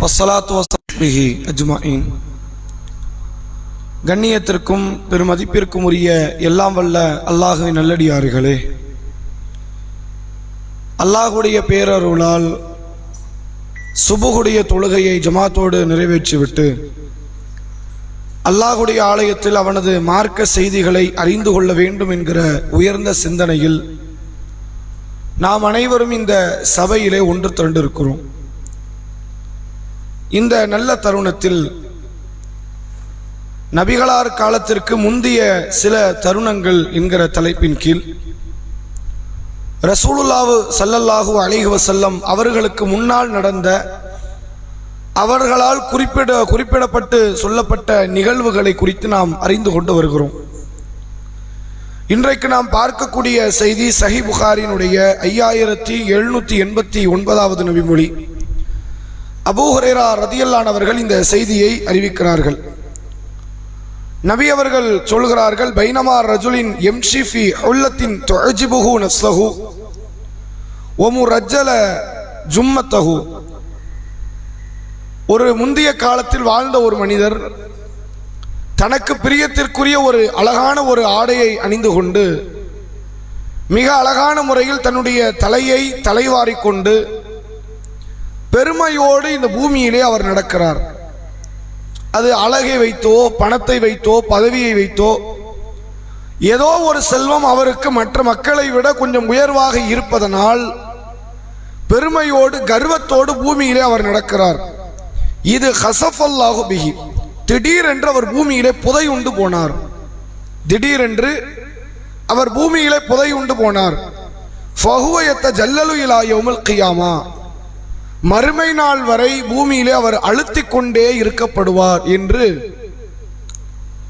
வசலாத்து வசபிஹி அஜ்மாயின். கண்ணியத்திற்கும் பெருமதிப்பிற்கும் உரிய எல்லாம் வல்ல அல்லாஹுவின் நல்லடியார்களே. அல்லாஹுடைய பேரருளால் சுபுகுடைய தொழுகையை ஜமாத்தோடு நிறைவேற்றிவிட்டு அல்லாஹுடைய ஆலயத்தில் அவனது மார்க்க செய்திகளை அறிந்து கொள்ள வேண்டும் என்கிற உயர்ந்த சிந்தனையில் நாம் அனைவரும் இந்த சபையிலே ஒன்று திரண்டிருக்கிறோம். இந்த நல்ல தருணத்தில் நபிகளார் காலத்திற்கு முந்திய சில தருணங்கள் என்கிற தலைப்பின் கீழ் ரசூலுல்லாவு சல்லல்லாஹு அலைஹி செல்லம் அவர்களுக்கு முன்னால் நடந்த அவர்களால் குறிப்பிட குறிப்பிடப்பட்டு சொல்லப்பட்ட நிகழ்வுகளை குறித்து நாம் அறிந்து கொண்டு வருகிறோம். இன்றைக்கு நாம் பார்க்கக்கூடிய செய்தி சஹி புகாரினுடைய ஐயாயிரத்தி எழுநூற்றி எண்பத்தி ஒன்பதாவது நபிமொழி. அபூ ரதியல்லானவர்கள் இந்த செய்தியை அறிவிக்கிறார்கள். நபி அவர்கள் சொல்கிறார்கள் பைனமா ரஜுலின் எம்ஷிஃபி உள்ளத்தின் தொழஜிபுகு நஸ்லஹு ஒமு ரஜ்ஜல ஜும்மத்தகு ஒரு முந்தைய காலத்தில் வாழ்ந்த ஒரு மனிதர் தனக்கு பிரியத்திற்குரிய ஒரு அழகான ஒரு ஆடையை அணிந்து கொண்டு மிக அழகான முறையில் தன்னுடைய தலையை தலைவாரிக்கொண்டு கொண்டு பெருமையோடு இந்த பூமியிலே அவர் நடக்கிறார். அது அழகை வைத்தோ பணத்தை வைத்தோ பதவியை வைத்தோ ஏதோ ஒரு செல்வம் அவருக்கு மற்ற மக்களை விட கொஞ்சம் உயர்வாக இருப்பதனால் பெருமையோடு கர்வத்தோடு பூமியிலே அவர் நடக்கிறார். இது ஹசஃபல்லாஹு பிஹி. திடீரென்று அவர் பூமியிலே புதை உண்டு போனார். திடீரென்று அவர் பூமியிலே புதை உண்டு போனார். ஃபஹுவயத்த ஜல்லலு இலா யௌமல் கியாமா. மறுமை நாள் வரை பூமியிலே அவர் அழுத்திக் கொண்டே இருக்கப்படுவார் என்று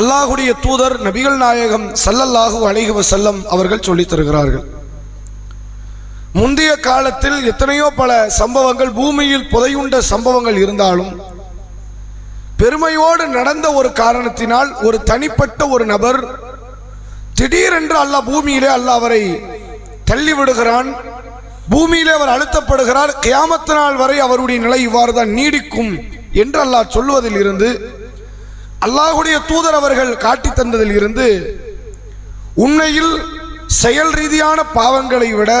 அல்லாஹுடைய தூதர் நபிகள் நாயகம் சல்லல்லாஹு அலைஹி செல்லம் அவர்கள் சொல்லித் தருகிறார்கள். முந்தைய காலத்தில் எத்தனையோ பல சம்பவங்கள் பூமியில் புதையுண்ட சம்பவங்கள் இருந்தாலும் பெருமையோடு நடந்த ஒரு காரணத்தினால் ஒரு தனிப்பட்ட ஒரு நபர் திடீரென்று அல்லாஹ் பூமியிலே அல்லாஹ் அவரை தள்ளிவிடுகிறான். பூமியிலே அவர் அழுத்தப்படுகிறார். கியாமத்து நாள் வரை அவருடைய நிலை இவ்வாறு தான் நீடிக்கும் என்று அல்லாஹ் சொல்லுவதில் இருந்து அல்லாஹுடைய தூதர் அவர்கள் காட்டி தந்ததில் இருந்து உண்மையில் செயல் ரீதியான பாவங்களை விட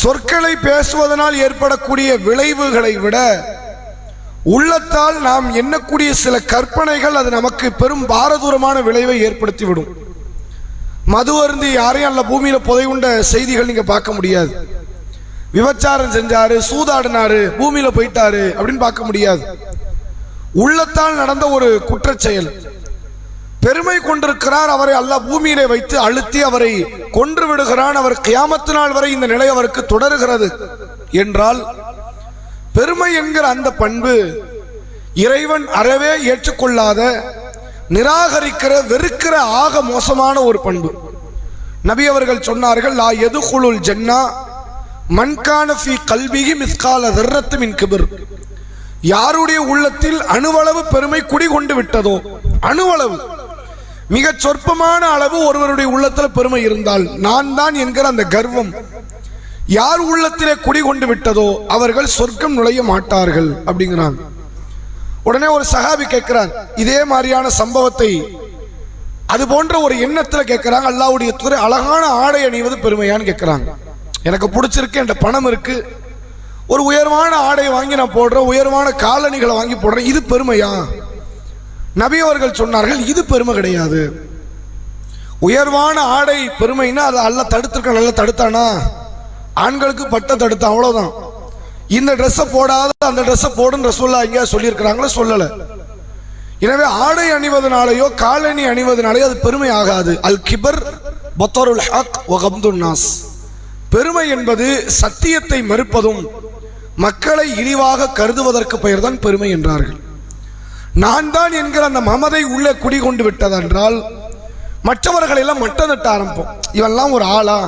சொற்களை பேசுவதனால் ஏற்படக்கூடிய விளைவுகளை விட உள்ளத்தால் நாம் எண்ணக்கூடிய சில கற்பனைகள் அது நமக்கு பெரும் பாரதூரமான விளைவை ஏற்படுத்திவிடும். மது அருந்தி யாரையும் அல்ல பூமியில் புதை செய்திகள் நீங்கள் பார்க்க முடியாது. விபச்சாரம் செஞ்சாரு சூதாடினாரு பூமியில் போயிட்டாரு அப்படின்னு பார்க்க முடியாது. உள்ளத்தால் நடந்த ஒரு குற்றச்செயல் பெருமை கொண்டிருக்கிறார் அவரை அல்லாஹ் பூமியிலே வைத்து அழுத்தி அவரை கொன்று விடுகிறான். அவர் கியாமத்து நாள் வரை இந்த நிலை அவருக்கு தொடருகிறது என்றால் பெருமை என்கிற அந்த பண்பு இறைவன் அறவே ஏற்றுக்கொள்ளாத நிராகரிக்கிற வெறுக்கிற ஆக மோசமான ஒரு பண்பு. நபி அவர்கள் சொன்னார்கள் லா எதுகுலுல் ஜன்னா மண்கான ஃபி கல்விகி மிஸ்கால தர்ரத்து மின் கிபிர். யாருடைய உள்ளத்தில் அணுவளவு பெருமை குடிகொண்டு விட்டதோ? அணுவளவு. மிகச் சொற்பமான அளவு ஒருவருடைய உள்ளத்தில் பெருமை இருந்தால் நான் தான் என்கிற அந்த கர்வம் யார் உள்ளத்திலே குடிகொண்டு விட்டதோ அவர்கள் சொர்க்கம் நுழைய மாட்டார்கள் அப்படிங்கிறாங்க. உடனே ஒரு சஹாபி கேட்கிறார் இதே மாதிரியான சம்பவத்தை அது போன்ற ஒரு எண்ணத்தில் கேட்கிறாங்க அல்லாவுடைய துறை அழகான ஆடை அணிவது பெருமையான்னு கேட்கிறாங்க. எனக்கு பிடிச்சிருக்கு என் பணம் இருக்கு ஒரு உயர்வான ஆடையை வாங்கி நான் போடுறேன் உயர்வான காலணிகளை வாங்கி போடுறேன் இது பெருமையா? நபி அவர்கள் சொன்னார்கள் இது பெருமை கிடையாது. உயர்வான ஆடை பெருமைன்னா அதை அல்ல தடுத்துருக்க நல்லா தடுத்தானா? ஆண்களுக்கு பட்ட தடுத்தான் அவ்வளோதான் இந்த ட்ரெஸ்ஸை போடாத அந்த ட்ரெஸ்ஸை போடுன்னு ரசோல்லா எங்கேயா சொல்லியிருக்கிறாங்களோ? சொல்லலை. எனவே ஆடை அணிவதனாலேயோ காலணி அணிவதனாலேயோ அது பெருமை ஆகாது. அல் கிபர் பத்தருல் ஹக் நாஸ். பெருமை என்பது சத்தியத்தை மறுப்பதும் மக்களை இழிவாக கருதுவதற்கு பெயர்தான் பெருமை என்றார்கள். நான் தான் என்கிற அந்த மமதை உள்ளே குடிகொண்டு விட்டதென்றால் மற்றவர்கள் எல்லாம் மட்டந்தட்ட ஆரம்பிப்போம். இவன்லாம் ஒரு ஆளா?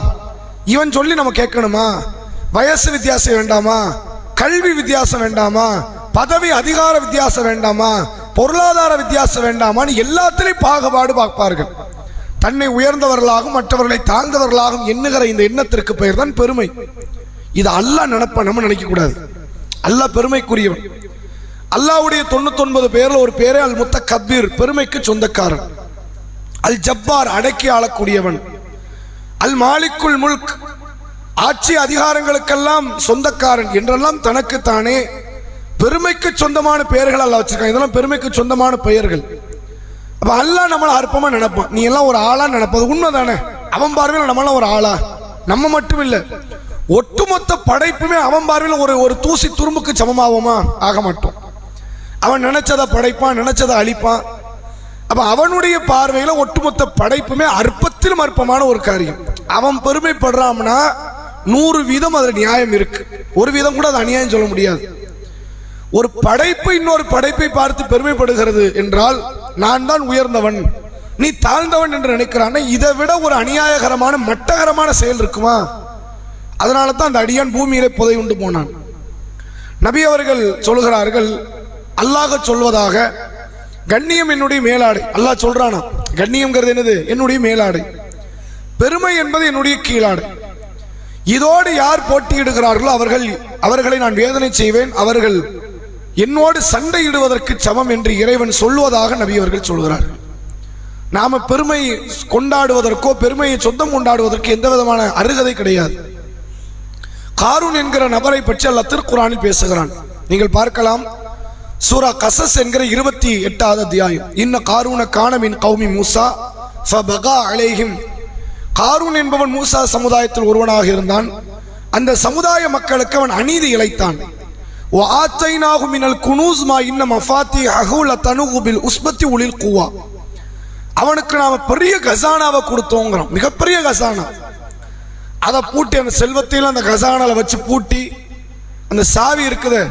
இவன் சொல்லி நம்ம கேட்கணுமா? வயசு வித்தியாசம் வேண்டாமா? கல்வி வித்தியாசம் வேண்டாமா? பதவி அதிகார வித்தியாசம் வேண்டாமா? பொருளாதார வித்தியாசம் வேண்டாமான்னு எல்லாத்திலையும் பாகுபாடு பார்ப்பார்கள். தன்னை உயர்ந்தவர்களாகவும் மற்றவர்களை தாழ்ந்தவர்களாகவும் எண்ணுகிற இந்த எண்ணத்திற்கு பெயர் தான் பெருமை. இது அல்லாஹ் நினைப்ப நம்ம நினைக்க கூடாது அல்லாஹ் பெருமைக்குரியவன். அல்லாவுடைய தொண்ணூத்தொன்பது பேரில் ஒரு பேரே அல் முத்த கபீர் பெருமைக்கு சொந்தக்காரன். அல் ஜப்பார் அடக்கி ஆளக்கூடியவன். அல் மாலிக்குல் முல்க் ஆட்சி அதிகாரங்களுக்கெல்லாம் சொந்தக்காரன் என்றெல்லாம் தனக்கு தானே பெருமைக்கு சொந்தமான பெயர்கள் அல்ல வச்சிருக்காங்க இதெல்லாம் பெருமைக்கு சொந்தமான பெயர்கள். அப்ப அல்லாஹ் நம்மளை அற்பமா நினைப்பான். நீ எல்லாம் ஒரு ஆளா நினைப்பது உண்மைதானே? அவன் பார்வையில் நம்மளாம் ஒரு ஆளா? நம்ம மட்டும் இல்லை ஒட்டுமொத்த படைப்புமே அவன் பார்வையில் ஒரு ஒரு தூசி துரும்புக்கு சமமாகுமா? ஆக மாட்டோம். அவன் நினைச்சதை படைப்பான் நினைச்சதை அழிப்பான். அப்ப அவனுடைய பார்வையில் ஒட்டுமொத்த படைப்புமே அற்பத்திலும் அற்பமான ஒரு காரியம். அவன் பெருமைப்படுறான்னா நூறு வீதம் அதில் நியாயம் இருக்கு. ஒரு வீதம் கூட அது அநியாயம் சொல்ல முடியாது. ஒரு படைப்பு இன்னொரு படைப்பை பார்த்து பெருமைப்படுகிறது என்றால் நான் தான் உயர்ந்தவன். நீ தாழ்ந்தவன் என்று நினைக்கிறான் இதை விட ஒரு அநியாயகரமான மட்டகரமான செயல் இருக்குமா? அதனால தான் அந்த அடியான் பூமியிலே புதை உண்டு போனான். நபி அவர்கள் சொல்கிறார்கள் அல்லாஹ் சொல்வதாக கண்ணியம் என்னுடைய மேலாடை. அல்லாஹ் சொல்றானா கண்ணியம்ங்கிறது என்னது? என்னுடைய மேலாடை. பெருமை என்பது என்னுடைய கீழாடை. இதோடு யார் போட்டியிடுகிறார்களோ அவர்கள் அவர்களை நான் வேதனை செய்வேன். அவர்கள் என்னோடு சண்டையிடுவதற்கு சமம் என்று இறைவன் சொல்வதாக நபி அவர்கள் சொல்கிறார். நாம பெருமை கொண்டாடுவதற்கோ பெருமையை சொந்தம் கொண்டாடுவதற்கு எந்த விதமான அருகதை கிடையாது. காரூன் என்கிற நபரை பற்றி அல்ல திருக்குறானில் பேசுகிறான். நீங்கள் பார்க்கலாம். சூரா கசஸ் என்கிற இருபத்தி எட்டாவது அத்தியாயம். இன்ன காரூன காணமின் கௌமி மூசா ஃபபகா அலேஹிம் காரூன் என்பவன் மூசா சமுதாயத்தில் ஒருவனாக இருந்தான். அந்த சமுதாய மக்களுக்கு அவன் அநீதி இழைத்தான். ஆத்தைனாகும் மினல் குனூஸ்மா இன்னம் அஃபாத்தி அஹுல தனுகுபில் உஸ்பத்தி உளில் கூவா. அவனுக்கு நாம பெரிய கசானாவை கொடுத்தோங்கிறோம். மிகப்பெரிய கசானா. அதை பூட்டி அந்த செல்வத்தையும் அந்த கசானால வச்சு பூட்டி அந்த சாவி இருக்குது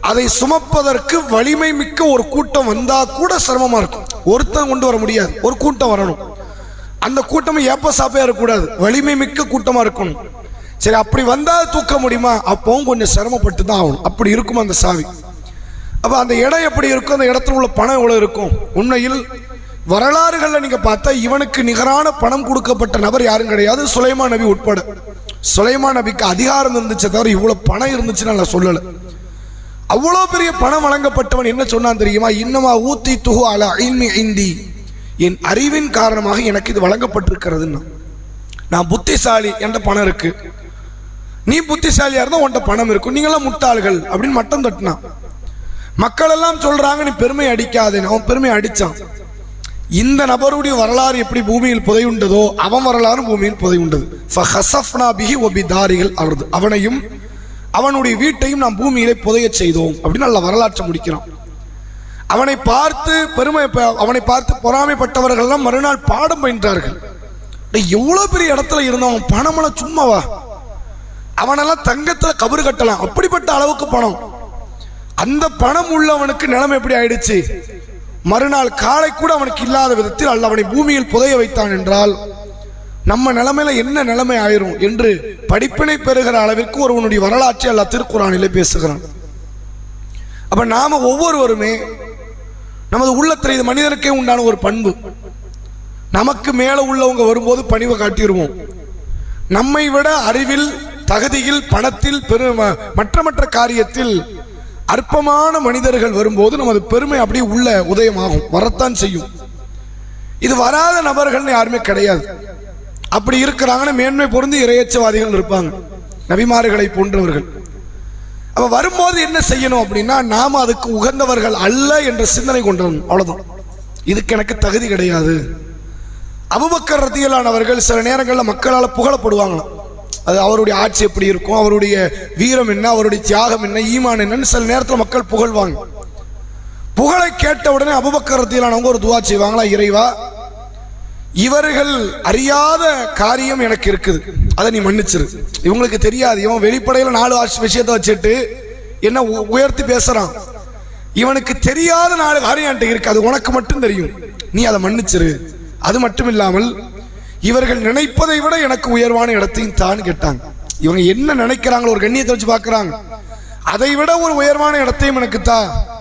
அதை சுமப்பதற்கு வலிமை மிக்க ஒரு கூட்டம் வந்தா கூட சிரமமா இருக்கும். ஒருத்தன் கொண்டு வர முடியாது. ஒரு கூட்டம் வரணும். அந்த கூட்டம் ஏப்ப சாப்பையா இருக்கக்கூடாது. வலிமை மிக்க கூட்டமா இருக்கணும். சரி அப்படி வந்தால் தூக்க முடியுமா? அப்பவும் கொஞ்சம் சிரமப்பட்டு தான் ஆகணும். அப்படி இருக்கும் அந்த சாவி? அப்போ அந்த இடம் எப்படி இருக்கும் அந்த இடத்துல உள்ள பணம் எவ்வளோ இருக்கும்? உண்மையில் வரலாறுகளில் நீங்கள் பார்த்தா இவனுக்கு நிகரான பணம் கொடுக்கப்பட்ட நபர் யாரும் கிடையாது. சுலைமா நபி உட்பட. சுலைமா நபிக்கு அதிகாரம் இருந்துச்சு தவிர இவ்வளோ பணம் இருந்துச்சுன்னு நான் சொல்லலை. அவ்வளோ பெரிய பணம் வழங்கப்பட்டவன் என்ன சொன்னான் தெரியுமா? இன்னமா ஊத்தி துகு அல ஐன்மி ஐந்தி என் அறிவின் காரணமாக எனக்கு இது வழங்கப்பட்டிருக்கிறதுன்னா. நான் புத்திசாலி என்கிட்ட பணம் இருக்கு. நீ புத்திசாலியாக இருந்தால் உன்கிட்ட பணம் இருக்கும் நீங்களாம் முட்டாள்கள் அப்படின்னு மட்டம் தட்டினான். மக்கள் எல்லாம் சொல்றாங்க நீ பெருமை அடிக்காதேன்னு அவன் பெருமை அடித்தான் இந்த நபருடைய வரலாறு எப்படி பூமியில் புதையுண்டதோ அவன் வரலாறு பூமியில் புதையுண்டது ஃபஹஸஃப்னா பிஹி வபிதாரிகள் அவரது. அவனையும் அவனுடைய வீட்டையும் நாம் பூமியிலே புதைய செய்தோம் அப்படின்னு நல்ல வரலாற்றை முடிக்கிறான். அவனை பார்த்து பெருமை அவனை பார்த்து பொறாமைப்பட்டவர்கள் எல்லாம் மறுநாள் பாடம் பயின்றார்கள். எவ்வளோ எவ்வளவு பெரிய இடத்துல இருந்தவன் பணமெல்லாம் சும்மாவா? அவனெல்லாம் தங்கத்துல கபறு கட்டலாம். அப்படிப்பட்ட அளவுக்கு பணம். அந்த பணம் உள்ளவனுக்கு நிலைமை எப்படி ஆயிடுச்சு? மறுநாள் காலை கூட அவனுக்கு இல்லாத விதத்தில் அல்ல அவனை பூமியில் புதைய வைத்தான் என்றால் நம்ம நிலைமையில என்ன நிலைமை ஆயிரும் என்று படிப்பினை பெறுகிற அளவிற்கு ஒருவனுடைய வரலாற்றை அல்ல திருக்குறானிலே பேசுகிறான். அப்ப நாம ஒவ்வொருவருமே நமது உள்ளத்தில் இது மனிதனுக்கே உண்டான ஒரு பண்பு. நமக்கு மேலே உள்ளவங்க வரும்போது பணிவை காட்டிடுவோம் நம்மை விட அறிவில் தகுதியில் பணத்தில் பெரு மற்ற மற்ற காரியத்தில் அற்பமான மனிதர்கள் வரும்போது நமது பெருமை அப்படியே உள்ள உதயமாகும். வரத்தான் செய்யும். இது வராத நபர்கள்னு யாருமே கிடையாது. அப்படி இருக்கிறாங்கன்னா மேன்மை பொருந்து இரையச்சவாதிகள் இருப்பாங்க. நபிமார்களை போன்றவர்கள். அப்ப வரும்போது என்ன செய்யணும் அப்படின்னா நாம அதுக்கு உகந்தவர்கள் அல்ல என்ற சிந்தனை கொண்டு அவ்வளோதான் அவ்வளவுதான். இதுக்கு எனக்கு தகுதி கிடையாது. அபுபக்கர் ரத்தியலானவர்கள் சில நேரங்களில் மக்களால் புகழப்படுவாங்களாம். அது அவருடைய ஆட்சி எப்படி இருக்கும் அவருடைய வீரம் என்ன அவருடைய தியாகம் என்ன ஈமான் என்னன்னு சில நேரத்தில் மக்கள் புகழ்வாங்க. புகழை கேட்ட உடனே அபுபக்கர் ரத்தியலானவங்க ஒரு துவா செய்வாங்களா இறைவா இவர்கள் அறியாத காரியம் எனக்கு இருக்குது. அதை நீ மன்னிச்சிரு. இவங்களுக்கு தெரியாது. இவன் வெளிப்படையில் நாலு ஆட்சி விஷயத்தை வச்சுட்டு என்ன உ- உயர்த்தி பேசுறான். இவனுக்கு தெரியாத நாலு காரியம் என்கிட்ட இருக்கு. அது உனக்கு மட்டும் தெரியும். நீ அதை மன்னிச்சிரு. அது மட்டும் இல்லாமல் இவர்கள் நினைப்பதை விட எனக்கு உயர்வான இடத்தையும் தான் கேட்டாங்க. இவங்க என்ன நினைக்கிறாங்களோ ஒரு கண்ணியத்தை வச்சு பார்க்குறாங்க. அதை விட ஒரு உயர்வான இடத்தையும் எனக்கு தான்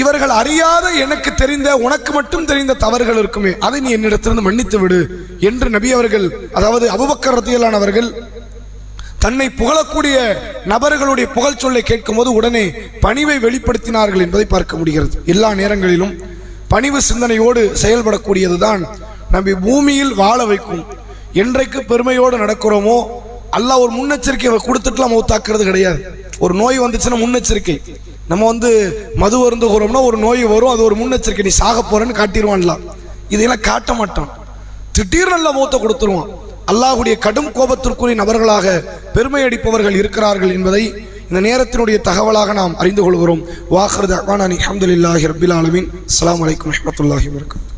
இவர்கள் அறியாத எனக்கு தெரிந்த உனக்கு மட்டும் தெரிந்த தவறுகள் இருக்குமே. அதை நீ என்னிடத்திலிருந்து மன்னித்து விடு என்று நபி அவர்கள் அதாவது அபுபக்கரத்தியலானவர்கள் தன்னை புகழக்கூடிய நபர்களுடைய புகழ் சொல்லை கேட்கும்போது உடனே பணிவை வெளிப்படுத்தினார்கள் என்பதை பார்க்க முடிகிறது. எல்லா நேரங்களிலும் பணிவு சிந்தனையோடு செயல்படக்கூடியதுதான் நம்பி பூமியில் வாழ வைக்கும். என்றைக்கு பெருமையோடு நடக்கிறோமோ அல்லாஹ் ஒரு முன்னெச்சரிக்கை கொடுத்துட்டுலாம் மௌத்தாக்குறது கிடையாது. ஒரு நோய் வந்துச்சுன்னா முன்னெச்சரிக்கை. நம்ம வந்து மது வருந்துகிறோம்னா ஒரு நோய் வரும் அது ஒரு முன்னெச்சரிக்கை. நீ சாக போறேன்னு காட்டிடுவான்லாம். இதையெல்லாம் காட்ட மாட்டான். திடீர்னு நல்ல மூத்த கொடுத்துருவான். அல்லாஹுடைய கடும் கோபத்திற்குரிய நபர்களாக பெருமை அடிப்பவர்கள் இருக்கிறார்கள் என்பதை இந்த நேரத்தினுடைய தகவலாக நாம் அறிந்து கொள்கிறோம். வாஹர் அஹ்வானி அஹமதுல்லாஹி ரபில் ஆலமின். அஸ்ஸலாமு வலைக்கம் வரமத்துல்லாஹி வரகம்